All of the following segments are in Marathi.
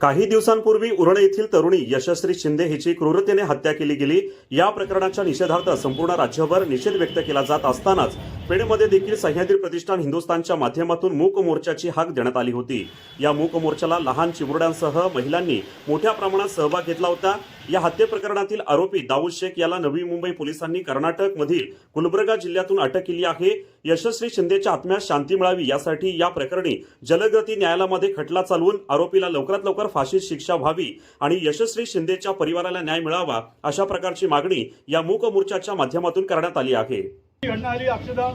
काही दिवसांपूर्वी उरण येथील तरुणी यशस्वी शिंदे हिची क्रूरतेने हत्या केली गेली. या प्रकरणाच्या निषेधार्थ संपूर्ण राज्यभर निषेध व्यक्त केला जात असतानाच पेणमध्ये देखील सह्याद्री प्रतिष्ठान हिंदुस्थानच्या माध्यमातून मूक मोर्चाची हाक देण्यात आली होती. या मूक मोर्चाला लहान चिमुरड्यांसह महिलांनी मोठ्या प्रमाणात सहभाग घेतला होता. या हत्ये प्रकरणातील आरोपी दाऊद शेख याला नवी मुंबई पोलिसांनी कर्नाटक मधील गुलबर्गा जिल्ह्यातून अटक केली आहे. यशस्वी शिंदेच्या आत्म्यास शांती मिळावी यासाठी या प्रकरणी जलदगती न्यायालयामध्ये खटला चालवून आरोपीला लवकरात लवकर फाशीत शिक्षा व्हावी आणि यशस्वी शिंदेच्या परिवाराला न्याय मिळावा अशा प्रकारची मागणी या मूक मोर्चाच्या माध्यमातून करण्यात आली आहे. घटना आली अक्षदा.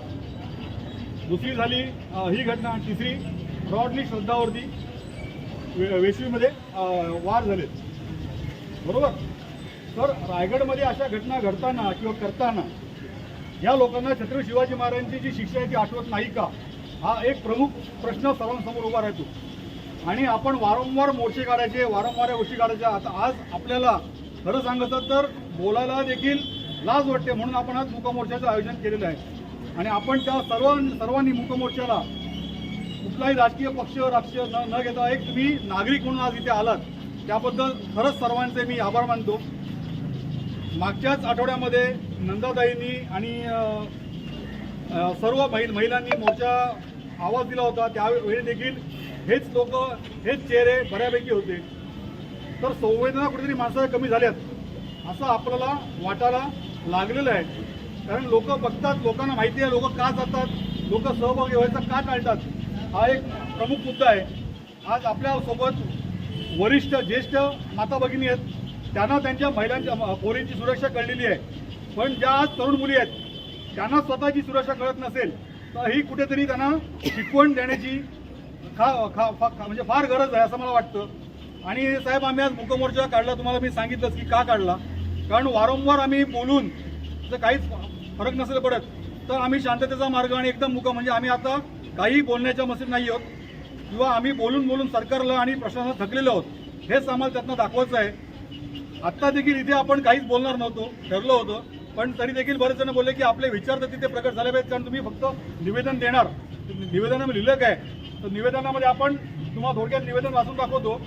दुसरी झाली ही घटना तिसरी. ब्रॉडली श्रद्धावरती वेशवीमध्ये वार झाले बरोबर? तर रायगडमध्ये अशा घटना घडताना किंवा करताना या लोकांना छत्रपती शिवाजी महाराजांची जी शिक्षा आहे ती आठवत नाही का? हा एक प्रमुख प्रश्न सर्वांसमोर उभा राहतो. आणि आपण वारंवार मोर्चे काढायचे वारंवार या गोष्टी काढायच्या. आता आज आपल्याला खरं सांगायचं तर बोलायला देखील लाज वाटते म्हणून आपण आज मुकमोर्चाचं आयोजन केलेलं आहे. आणि आपण त्या सर्व सर्वांनी मुकमोर्चाला कुठलाही राजकीय पक्ष राजकीय न न घेता एक तुम्ही नागरिक म्हणून आज इथे आलात त्याबद्दल खरंच सर्वांचे मी आभार मानतो. मागच्याच आठवड्यामध्ये नंदाताईंनी आणि सर्व महिलांनी मोर्चा आवाज दिला होता. त्यावेळी देखील हेच लोक हेच चेहरे बऱ्यापैकी होते. तर संवेदना कुठेतरी माणसाला कमी झाल्यात असं आपल्याला वाटायला लागलेलं आहे. कारण लोक बघतात लोकांना माहिती आहे लोक का जातात लोक सहभागी व्हायचा का टाळतात हा एक प्रमुख मुद्दा आहे. आज आपल्यासोबत वरिष्ठ ज्येष्ठ माता भगिनी आहेत. त्यांना त्यांच्या महिलांच्या म- पोरींची सुरक्षा कळलेली आहे. पण ज्या आज तरुण मुली आहेत त्यांना स्वतःची सुरक्षा कळत नसेल तर ही कुठेतरी त्यांना शिकवण देण्याची खा खा फा खा- म्हणजे फार गरज आहे असं मला वाटतं. आणि साहेब आम्ही आज मुकमोर्चा काढला तुम्हाला मी सांगितलंच की का काढला. कारण वारंवार आम्ही बोलून जर काहीच फरक नसेल पडत तर आम्ही शांततेचा मार्ग आणि एकदम मुक म्हणजे आम्ही आता काही बोलण्याच्या मशीन नाही आहोत. किंवा आम्ही बोलून बोलून सरकारला आणि प्रशासनाला थकलेलो आहोत. हेच आम्हाला त्यातनं दाखवायचं आहे. आत्ता देखील इथे आपण काहीच बोलणार नव्हतो ठरलं होतं. पण तरी देखील बरेच जण बोलले की आपले विचार तर तिथे प्रकट झाले पाहिजेत कारण तुम्ही फक्त निवेदन देणार. निवेदन लिहिलं काय? तर निवेदनामध्ये आपण तुम्हाला थोडक्यात निवेदन वाचून दाखवतो.